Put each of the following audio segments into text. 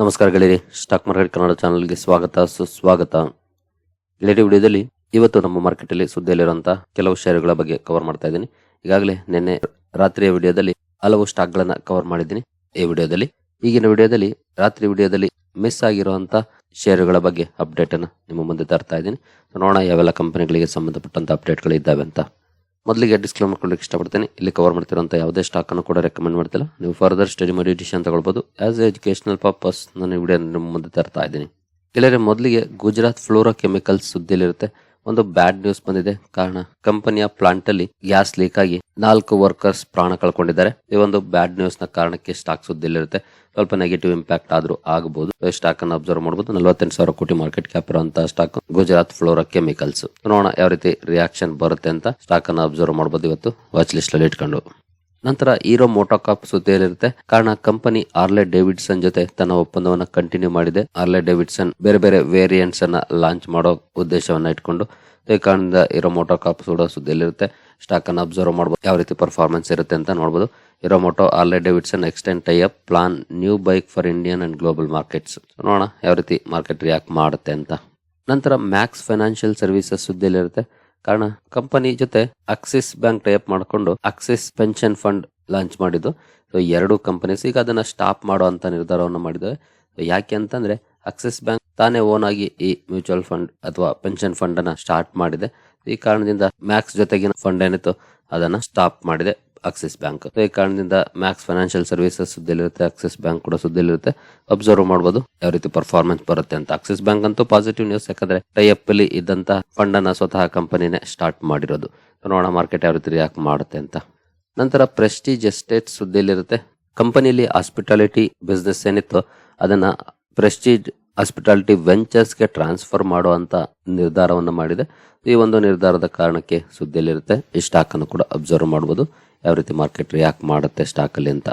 ನಮಸ್ಕಾರ ಗೆಳೆಯರಿ, stock market Kannada ಚಾನಲ್ಗೆ ಸ್ವಾಗತ, ಸುಸ್ವಾಗತ. ಗೆಳೆಯರಿ, ವಿಡಿಯೋದಲ್ಲಿ ಇವತ್ತು ನಮ್ಮ ಮಾರ್ಕೆಟಲ್ಲಿ ಸುದ್ದಿಯಲ್ಲಿರುವಂತಹ ಕೆಲವು ಷೇರುಗಳ ಬಗ್ಗೆ ಕವರ್ ಮಾಡ್ತಾ ಇದ್ದೀನಿ. ಈಗಾಗಲೇ ನಿನ್ನೆ ರಾತ್ರಿಯ ವಿಡಿಯೋದಲ್ಲಿ ಹಲವು ಸ್ಟಾಕ್ಗಳನ್ನು ಕವರ್ ಮಾಡಿದ್ದೀನಿ. ಈ ವಿಡಿಯೋದಲ್ಲಿ, ಈಗಿನ ವಿಡಿಯೋದಲ್ಲಿ, ರಾತ್ರಿ ವಿಡಿಯೋದಲ್ಲಿ ಮಿಸ್ ಆಗಿರುವಂತಹ ಷೇರುಗಳ ಬಗ್ಗೆ ಅಪ್ಡೇಟ್ ಅನ್ನು ನಿಮ್ಮ ಮುಂದೆ ತರ್ತಾ ಇದ್ದೀನಿ. ನೋಡೋಣ ಯಾವೆಲ್ಲ ಕಂಪನಿಗಳಿಗೆ ಸಂಬಂಧಪಟ್ಟಂತ ಅಪ್ಡೇಟ್ಗಳು ಇದ್ದಾವೆ ಅಂತ. ಮೊದಲಿಗೆ ಡಿಸ್ಕ್ಲೇಮರ್ ಮಾಡ್ಕೊಳ್ಳಿಕ್ಕೆ ಇಷ್ಟಪಡ್ತೇನೆ. ಇಲ್ಲಿ ಕವರ್ ಮಾಡ್ತಿರೋಂಥ ಯಾವುದೇ ಸ್ಟಾಕನ್ನು ಕೂಡ ರೆಕಮೆಂಡ್ ಮಾಡ್ತಿಲ್ಲ. ನೀವು ಫರ್ದರ್ ಸ್ಟಡಿ ಮಾಡಿ ಡಿಸಿಷನ್ ತಗೊಳ್ಬೋದು. ಆ್ಯಸ್ ಎ ಎಜುಕೇಶನಲ್ ಪರ್ಪಸ್ ನಾನು ವಿಡಿಯೋ ನಿಮ್ಮ ಮುಂದೆ ತರ್ತಾ ಇದ್ದೀನಿ. ಕೆಲವರೆ ಮೊದಲಿಗೆ ಗುಜರಾತ್ ಫ್ಲೋರೋ ಕೆಮಿಕಲ್ಸ್ ಸುದ್ದಿಲಿರುತ್ತೆ ಒಂದು ಬ್ಯಾಡ್ ನ್ಯೂಸ್ ಬಂದಿದೆ. ಕಾರಣ, ಕಂಪನಿಯ ಪ್ಲಾಂಟ್ ಅಲ್ಲಿ ಗ್ಯಾಸ್ ಲೀಕ್ ಆಗಿ ನಾಲ್ಕು ವರ್ಕರ್ಸ್ ಪ್ರಾಣ ಕಳ್ಕೊಂಡಿದ್ದಾರೆ. ಈ ಒಂದು ಬ್ಯಾಡ್ ನ್ಯೂಸ್ನ ಕಾರಣಕ್ಕೆ ಸ್ಟಾಕ್ ಸುದ್ದಿಲಿರುತ್ತೆ ಸ್ವಲ್ಪ ನೆಗೆಟಿವ್ ಇಂಪ್ಯಾಕ್ಟ್ ಆದ್ರೂ ಆಗಬಹುದು ಸ್ಟಾಕ್ ಅನ್ನು ಅಬ್ಸರ್ವ್ ಮಾಡಬಹುದು ನಲವತ್ತೆಂಟು ಸಾವಿರ ಕೋಟಿ ಮಾರ್ಕೆಟ್ ಕ್ಯಾಪ್ ಇರುವಂತಹ ಸ್ಟಾಕ್ ಗುಜರಾತ್ ಫ್ಲೋರಾ ಕೆಮಿಕಲ್ಸ್ ನೋಡೋಣ ಯಾವ ರೀತಿ ರಿಯಾಕ್ಷನ್ ಬರುತ್ತೆ ಅಂತ ಸ್ಟಾಕ್ ಅನ್ನು ಅಬ್ಸರ್ವ್ ಮಾಡಬಹುದು ಇವತ್ತು. ವಾಚ್ ಲಿಸ್ಟ್ ಅಲ್ಲಿ ಇಟ್ಕೊಂಡು. ನಂತರ ಹೀರೋ ಮೋಟೋಕಾಪ್ ಸುದ್ದಿಯಲ್ಲಿರುತ್ತೆ. ಕಾರಣ, ಕಂಪನಿ ಆರ್ಲೆ ಡೇವಿಡ್ಸನ್ ಜೊತೆ ತನ್ನ ಒಪ್ಪಂದವನ್ನ ಕಂಟಿನ್ಯೂ ಮಾಡಿದೆ. ಆರ್ಲೆ ಡೇವಿಡ್ಸನ್ ಬೇರೆ ಬೇರೆ ವೇರಿಯಂಟ್ಸ್ ಅನ್ನ ಲಾಂಚ್ ಮಾಡೋ ಉದ್ದೇಶವನ್ನ ಇಟ್ಕೊಂಡು, ಈ ಕಾರಣದಿಂದ ಇರೋ ಮೋಟೋಕಾಪ್ ಸುಡೋ ಸುದ್ದಿಯಲ್ಲಿರುತ್ತೆ. ಸ್ಟಾಕ್ ಅನ್ನ ಅಬ್ಸರ್ವ್ ಮಾಡಬಹುದು ಯಾವ ರೀತಿ ಪರ್ಫಾರ್ಮೆನ್ಸ್ ಇರುತ್ತೆ ಅಂತ ನೋಡಬಹುದು ಇರೋ moto Harley Davidson extend tie up plan new bike for Indian and global markets ನೋಡೋಣ ಯಾವ ರೀತಿ ಮಾರ್ಕೆಟ್ ರಿಯಾಕ್ಟ್ ಮಾಡುತ್ತೆ ಅಂತ. ನಂತರ ಮ್ಯಾಕ್ಸ್ ಫೈನಾನ್ಷಿಯಲ್ ಸರ್ವಿಸಸ್ ಸುದ್ದಿಯಲ್ಲಿರುತ್ತೆ. ಕಾರಣ ಕಂಪನಿ ಜೊತೆ ಆಕ್ಸಿಸ್ ಬ್ಯಾಂಕ್ ಟೈಪ್ ಮಾಡಿಕೊಂಡು ಆಕ್ಸಿಸ್ ಪೆನ್ಷನ್ ಫಂಡ್ ಲಾಂಚ್ ಮಾಡಿದ್ದು. ಸೊ ಎರಡು ಕಂಪನೀಸ್ ಈಗ ಅದನ್ನ ಸ್ಟಾಪ್ ಮಾಡುವಂತ ನಿರ್ಧಾರವನ್ನು ಮಾಡಿದೆ ಯಾಕೆ ಅಂತಂದ್ರೆ ಆಕ್ಸಿಸ್ ಬ್ಯಾಂಕ್ ತಾನೇ ಓನ್ ಆಗಿ ಈ ಮ್ಯೂಚುವಲ್ ಫಂಡ್ ಅಥವಾ ಪೆನ್ಷನ್ ಫಂಡ್ ಅನ್ನ ಸ್ಟಾರ್ಟ್ ಮಾಡಿದೆ. ಈ ಕಾರಣದಿಂದ ಮ್ಯಾಕ್ಸ್ ಜೊತೆಗಿನ ಫಂಡ್ ಏನಿತ್ತು ಅದನ್ನ ಸ್ಟಾಪ್ ಮಾಡಿದೆ. ಆಕ್ಸಿಸ್ ಬ್ಯಾಂಕ್ ಈ ಕಾರಣದಿಂದ ಮ್ಯಾಕ್ಸ್ ಫೈನಾನ್ಷಿಯಲ್ ಸರ್ವಿಸಸ್ ಸುದ್ದಿಯಲ್ಲಿರುತ್ತೆ ಆಕ್ಸಿಸ್ ಬ್ಯಾಂಕ್ ಕೂಡ ಸುದ್ದಿಯಲ್ಲಿರುತ್ತೆ. ಅಬ್ಸರ್ವ್ ಮಾಡಬಹುದು ಯಾವ ರೀತಿ ಪರ್ಫಾರ್ಮೆನ್ಸ್ ಬರುತ್ತೆ ಅಂತ. ಆಕ್ಸಿಸ್ ಬ್ಯಾಂಕ್ ಅಂತೂ ಪಾಸಿಟಿವ್ ನ್ಯೂಸ್ ಯಾಕಂದ್ರೆ ಟೈ ಅಪ್ ಅಲ್ಲಿ ಇದ್ದಂತ ಫಂಡ್ ಅನ್ನ ಸ್ವತಃ ಕಂಪನಿನೇ ಸ್ಟಾರ್ಟ್ ಮಾಡಿರೋದು. ನೋಡೋಣ ಮಾರ್ಕೆಟ್ ಯಾವ ರೀತಿ ರಿಯಾಕ್ಟ್ ಮಾಡುತ್ತೆ ಅಂತ. ನಂತರ ಪ್ರೆಸ್ಟೀಜ್ ಎಸ್ಟೇಟ್ ಸುದ್ದಿಲಿರುತ್ತೆ ಕಂಪನಿಯಲ್ಲಿ ಹಾಸ್ಪಿಟಾಲಿಟಿ ಬಿಸ್ನೆಸ್ ಏನಿತ್ತು, ಅದನ್ನ ಪ್ರೆಸ್ಟೀಜ್ ಹಾಸ್ಪಿಟಾಲಿಟಿ ವೆಂಚರ್ಸ್ಗೆ ಟ್ರಾನ್ಸ್ಫರ್ ಮಾಡುವಂತ ನಿರ್ಧಾರವನ್ನು ಮಾಡಿದೆ. ಈ ಒಂದು ನಿರ್ಧಾರದ ಕಾರಣಕ್ಕೆ ಸುದ್ದಿಯಲ್ಲಿರುತ್ತೆ. ಈ ಸ್ಟಾಕ್ ಅನ್ನು ಕೂಡ ಅಬ್ಸರ್ವ್ ಮಾಡಬಹುದು ಯಾವ ರೀತಿ ಮಾರ್ಕೆಟ್ ರಿಯಾಕ್ಟ್ ಮಾಡುತ್ತೆ ಸ್ಟಾಕ್ ಅಲ್ಲಿ ಅಂತ.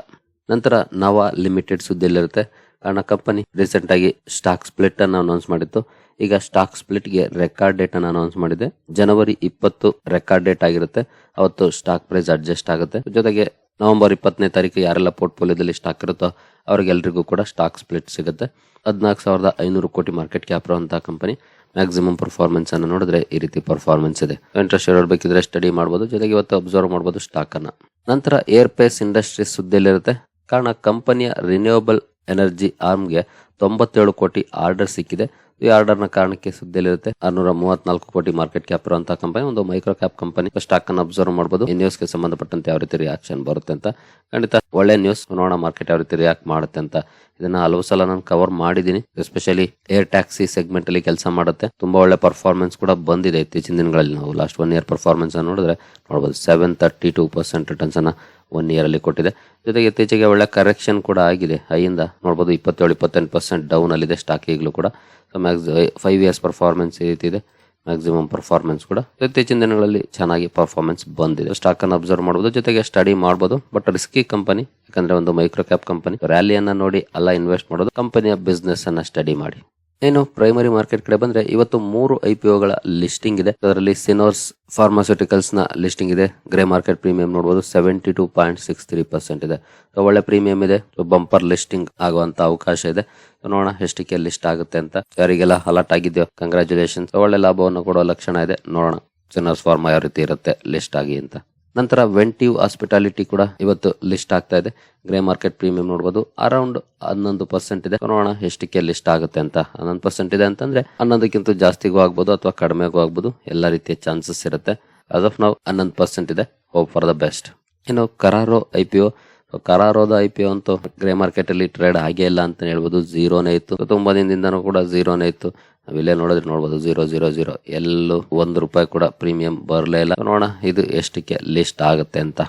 ನಂತರ ನವ ಲಿಮಿಟೆಡ್ ಸುದ್ದಿಯಲ್ಲಿರುತ್ತೆ. ಕಾರಣ ಕಂಪನಿ ರೀಸೆಂಟ್ ಆಗಿ ಸ್ಟಾಕ್ ಸ್ಪ್ಲಿಟ್ ಅನ್ನು ಅನೌನ್ಸ್ ಮಾಡಿತ್ತು. ಈಗ ಸ್ಟಾಕ್ ಸ್ಪ್ಲಿಟ್ಗೆ ರೆಕಾರ್ಡ್ ಡೇಟ್ ಅನ್ನು ಅನೌನ್ಸ್ ಮಾಡಿದೆ. ಜನವರಿ ಇಪ್ಪತ್ತು ರೆಕಾರ್ಡ್ ಡೇಟ್ ಆಗಿರುತ್ತೆ. ಅವತ್ತು ಸ್ಟಾಕ್ ಪ್ರೈಸ್ ಅಡ್ಜಸ್ಟ್ ಆಗುತ್ತೆ. ಜೊತೆಗೆ ನವೆಂಬರ್ ಇಪ್ಪತ್ತನೇ ತಾರೀಕು ಯಾರೆಲ್ಲ ಪೋರ್ಟ್ಫೋಲಿಯೋದಲ್ಲಿ ಸ್ಟಾಕ್ ಇರುತ್ತೋ ಅವ್ರಿಗೆಲ್ರಿಗೂ ಕೂಡ ಸ್ಟಾಕ್ ಸ್ಪ್ಲಿಟ್ ಸಿಗುತ್ತೆ. ಹದಿನಾಲ್ಕು ಸಾವಿರದ ಐನೂರು ಕೋಟಿ ಮಾರ್ಕೆಟ್ ಕ್ಯಾಪ್ ಇರುವಂತಹ ಕಂಪನಿ ಮ್ಯಾಕ್ಸಿಮಮ್ ಪರ್ಫಾರ್ಮೆನ್ಸ್ ಅನ್ನು ನೋಡಿದ್ರೆ ಈ ರೀತಿ ಪರ್ಫಾರ್ಮೆನ್ಸ್ ಇದೆ. ಇಂಟ್ರೆಸ್ಟ್ ಇರೋರು ಬೇಕಿದ್ರೆ ಸ್ಟಡಿ ಮಾಡಬಹುದು ಜೊತೆಗೆ ಇವತ್ತು ಅಬ್ಸರ್ವ್ ಮಾಡಬಹುದು ಸ್ಟಾಕ್ ಅನ್ನ. ನಂತರ ಏರ್ ಪೇಸ್ ಇಂಡಸ್ಟ್ರೀಸ್ ಸುದ್ದಿಯಲ್ಲಿರುತ್ತೆ. ಕಾರಣ ಕಂಪನಿಯ ರಿನ್ಯೂವಬಲ್ ಎನರ್ಜಿ ಆರ್ಮ್ಗೆ ತೊಂಬತ್ತೇಳು ಕೋಟಿ ಆರ್ಡರ್ ಸಿಕ್ಕಿದೆ. ಈ ಆರ್ಡರ್ನ ಕಾರಣಕ್ಕೆ ಸುದ್ದಿಯಲ್ಲಿರುತ್ತೆ. ಆರ್ನೂರ ಮೂವತ್ನಾಲ್ಕು ಕೋಟಿ ಮಾರ್ಕೆಟ್ ಕ್ಯಾಪ್ ಇರುವಂತಹ ಕಂಪನಿ ಒಂದು ಮೈಕ್ರೋ ಕ್ಯಾಪ್ ಕಂಪನಿ ಸ್ಟಾಕ್ ಅನ್ನು ಅಬ್ಸರ್ವ್ ಮಾಡಬಹುದು ಈ ನ್ಯೂಸ್ಗೆ ಸಂಬಂಧಪಟ್ಟಂತೆ ಯಾವ ರೀತಿ ರಿಯಾಕ್ಷನ್ ಬರುತ್ತೆ ಅಂತ ಖಂಡಿತ ಒಳ್ಳೆ ನ್ಯೂಸ್ ನೋಡೋಣ ಮಾರ್ಕೆಟ್ ಯಾವ ರೀತಿ ರಿಯಾಕ್ಟ್ ಮಾಡುತ್ತೆ ಅಂತ ಇದನ್ನ ಹಲವು ಸಲ ನಾನು ಕವರ್ ಮಾಡಿದ್ದೀನಿ. ಎಸ್ಪೆಷಲಿ ಏರ್ ಟ್ಯಾಕ್ಸಿ ಸೆಗ್ಮೆಂಟ್ ಅಲ್ಲಿ ಕೆಲಸ ಮಾಡುತ್ತೆ. ತುಂಬಾ ಒಳ್ಳೆ ಪರ್ಫಾರ್ಮೆನ್ಸ್ ಕೂಡ ಬಂದಿದೆ ಇತ್ತೀಚಿನ ದಿನಗಳಲ್ಲಿ. ನಾವು ಲಾಸ್ಟ್ ಒನ್ ಇಯರ್ ಪರ್ಫಾರ್ಮೆನ್ಸ್ ನೋಡಿದ್ರೆ ನೋಡಬಹುದು seven thirty two percent returns ಅನ್ನ ಒನ್ ಇಯರ್ ಅಲ್ಲಿ ಕೊಟ್ಟಿದೆ. ಜೊತೆಗೆ ಇತ್ತೀಚೆಗೆ ಒಳ್ಳೆ ಕರೆಕ್ಷನ್ ಕೂಡ ಆಗಿದೆ. ಹೈಯಿಂದ ನೋಡಬಹುದು ಇಪ್ಪತ್ತೇಳು, ಇಪ್ಪತ್ತೆಂಟು ಪರ್ಸೆಂಟ್ ಡೌನ್ ಅಲ್ಲಿದೆ ಸ್ಟಾಕ್ ಈಗಲೂ ಕೂಡ. So Max five years performance ಈ ರೀತಿ ಇದೆ ಮ್ಯಾಕ್ಸಿಮಮ್ ಪರ್ಫಾರ್ಮೆನ್ಸ್ ಕೂಡ ಇತ್ತೀಚಿನ ದಿನಗಳಲ್ಲಿ ಚೆನ್ನಾಗಿ ಪರ್ಫಾರ್ಮೆನ್ಸ್ ಬಂದಿದೆ. ಸ್ಟಾಕ್ ಅನ್ನು ಅಬ್ಸರ್ವ್ ಮಾಡಬಹುದು ಜೊತೆಗೆ ಸ್ಟಡಿ ಮಾಡಬಹುದು ಬಟ್ ರಿಸ್ಕಿ ಕಂಪನಿ ಯಾಕಂದ್ರೆ ಒಂದು ಮೈಕ್ರೋ ಕ್ಯಾಪ್ ಕಂಪನಿ. ರ್ಯಾಲಿಯನ್ನ ನೋಡಿ ಅಲ್ಲ ಇನ್ವೆಸ್ಟ್ ಮಾಡೋದು ಕಂಪನಿಯ ಬಿಸ್ನೆಸ್ ಅನ್ನ ಸ್ಟಡಿ ಮಾಡಿ. ಏನು ಪ್ರೈಮರಿ ಮಾರ್ಕೆಟ್ ಕಡೆ ಬಂದ್ರೆ ಇವತ್ತು ಮೂರು ಐ ಪಿ ಲಿಸ್ಟಿಂಗ್ ಇದೆ. ಅದರಲ್ಲಿ ಸಿನೋರ್ಸ್ ಫಾರ್ಮಾಸ್ಯೂಟಿಕಲ್ಸ್ನ ಲಿಸ್ಟಿಂಗ್ ಇದೆ. ಗ್ರೇ ಮಾರ್ಕೆಟ್ ಪ್ರೀಮಿಯಂ ನೋಡಬಹುದು seventy two point six three percent ಇದೆ. ಒಳ್ಳೆ ಪ್ರೀಮಿಯಂ ಇದೆ. ಬಂಪರ್ ಲಿಸ್ಟಿಂಗ್ ಆಗುವಂತ ಅವಕಾಶ ಇದೆ. ನೋಡೋಣ ಎಷ್ಟಕ್ಕೆ ಲಿಸ್ಟ್ ಆಗುತ್ತೆ ಅಂತ. ಯಾರಿಗೆಲ್ಲ ಅಲರ್ಟ್ ಆಗಿದೆಯೋ ಕಂಗ್ರಾಚುಲೇಷನ್ ಒಳ್ಳೆ ಲಾಭವನ್ನು ಕೊಡೋ ಲಕ್ಷಣ ಇದೆ. ನೋಡೋಣ ಸಿನೋರ್ಸ್ ಫಾರ್ಮಾ ಯಾವ ರೀತಿ ಇರುತ್ತೆ ಲಿಸ್ಟ್ ಆಗಿ ಅಂತ. ನಂತರ ವೆಂಟಿವ್ ಹಾಸ್ಪಿಟಾಲಿಟಿ ಕೂಡ ಇವತ್ತು ಲಿಸ್ಟ್ ಆಗ್ತಾ ಇದೆ. ಗ್ರೇ ಮಾರ್ಕೆಟ್ ಪ್ರೀಮಿಯಂ ನೋಡಬಹುದು ಅರೌಂಡ್ ಹನ್ನೊಂದು ಪರ್ಸೆಂಟ್ ಇದೆ. ನೋಡೋಣ ಎಷ್ಟಕ್ಕೆ ಲಿಸ್ಟ್ ಆಗುತ್ತೆ ಅಂತ. ಹನ್ನೊಂದು ಪರ್ಸೆಂಟ್ ಇದೆ ಅಂತಂದ್ರೆ ಹನ್ನೊಂದಕ್ಕಿಂತ ಜಾಸ್ತಿಗೂ ಆಗ್ಬೋದು ಅಥವಾ ಕಡಿಮೆಗೂ ಆಗ್ಬೋದು. ಎಲ್ಲ ರೀತಿಯ ಚಾನ್ಸಸ್ ಇರುತ್ತೆ. ಆಸ್ ಆಫ್ ನಾವು ಹನ್ನೊಂದು ಪರ್ಸೆಂಟ್ ಇದೆ. ಹೋಪ್ ಫಾರ್ ದ ಬೆಸ್ಟ್ ಇನ್ನು ಕರಾರೋ ಐ ಪಿ ಒ. ಕರಾರೋದ ಐ ಪಿ ಒ ಅಂತೂ ಗ್ರೇ ಮಾರ್ಕೆಟ್ ಅಲ್ಲಿ ಟ್ರೇಡ್ ಆಗೇ ಇಲ್ಲ ಅಂತ ಹೇಳ್ಬೋದು. ಝೀರೋನೇ ಇತ್ತು. ತುಂಬಾ ದಿನದಿಂದನೂ ಕೂಡ ಝೀರೋನೇ ಇತ್ತು. ನಾವಿಲ್ಲೇ ನೋಡಿದ್ರೆ ನೋಡ್ಬೋದು. ಜೀರೋ ಜೀರೋ ಜೀರೋ ಎಲ್ಲೂ ಒಂದು ರೂಪಾಯಿ ಕೂಡ ಪ್ರೀಮಿಯಂ ಬರಲೇ ಇಲ್ಲ. ನೋಡೋಣ, ಇದು ಎಷ್ಟಕ್ಕೆ ಲಿಸ್ಟ್ ಆಗುತ್ತೆ ಅಂತ.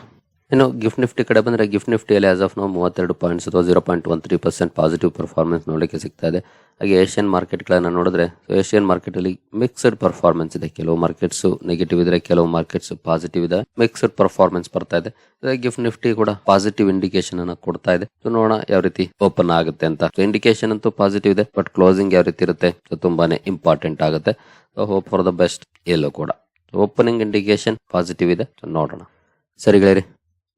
ಇನ್ನು ಗಿಫ್ಟ್ ನಿಫ್ಟಿ ಕಡೆ ಬಂದ್ರೆ ಗಿಫ್ಟ್ ನಿಫ್ಟಿಯಲ್ಲಿ ಆಸ್ ಆಫ್ ನಾವು ಮೂವತ್ತೆರಡು ಪಾಯಿಂಟ್ಸ್ ಅಥವಾ zero point one three percent positive performance ನೋಡಲಿಕ್ಕೆ ಸಿಗ್ತಾ ಇದೆ. ಹಾಗೆ ಏಷ್ಯನ್ ಮಾರ್ಕೆಟ್ಗಳನ್ನು ನೋಡಿದ್ರೆ ಏಷ್ಯನ್ ಮಾರ್ಕೆಟ್ ಅಲ್ಲಿ ಮಿಕ್ಸ್ಡ್ ಪರ್ಫಾರ್ಮೆನ್ಸ್ ಇದೆ. ಕೆಲವು ಮಾರ್ಕೆಟ್ಸ್ ನೆಗೆಟಿವ್ ಇದ್ರೆ, ಕೆಲವು ಮಾರ್ಕೆಟ್ಸ್ ಪಾಸಿಟಿವ್ ಇದೆ. ಮಿಕ್ಸ್ಡ್ ಪರ್ಫಾರ್ಮೆನ್ಸ್ ಬರ್ತಾ ಇದೆ. ಗಿಫ್ಟ್ ನಿಫ್ಟಿ ಕೂಡ ಪಾಸಿಟಿವ್ ಇಂಡಿಕೇಶನ್ ಅನ್ನ ಕೊಡ್ತಾ ಇದೆ. ನೋಡೋಣ ಯಾವ ರೀತಿ ಓಪನ್ ಆಗುತ್ತೆ ಅಂತ. ಇಂಡಿಕೇಶನ್ ಅಂತೂ ಪಾಸಿಟಿವ್ ಇದೆ ಬಟ್ ಕ್ಲೋಸಿಂಗ್ ಯಾವ ರೀತಿ ಇರುತ್ತೆ ತುಂಬಾನೇ ಇಂಪಾರ್ಟೆಂಟ್ ಆಗುತ್ತೆ. ಹೋಪ್ ಫಾರ್ ದ ಬೆಸ್ಟ್ ಎಲ್ಲೋ ಕೂಡ. ಓಪನಿಂಗ್ ಇಂಡಿಕೇಶನ್ ಪಾಸಿಟಿವ್ ಇದೆ. ನೋಡೋಣ. ಸರಿ ಗೆಳೆಯರಿ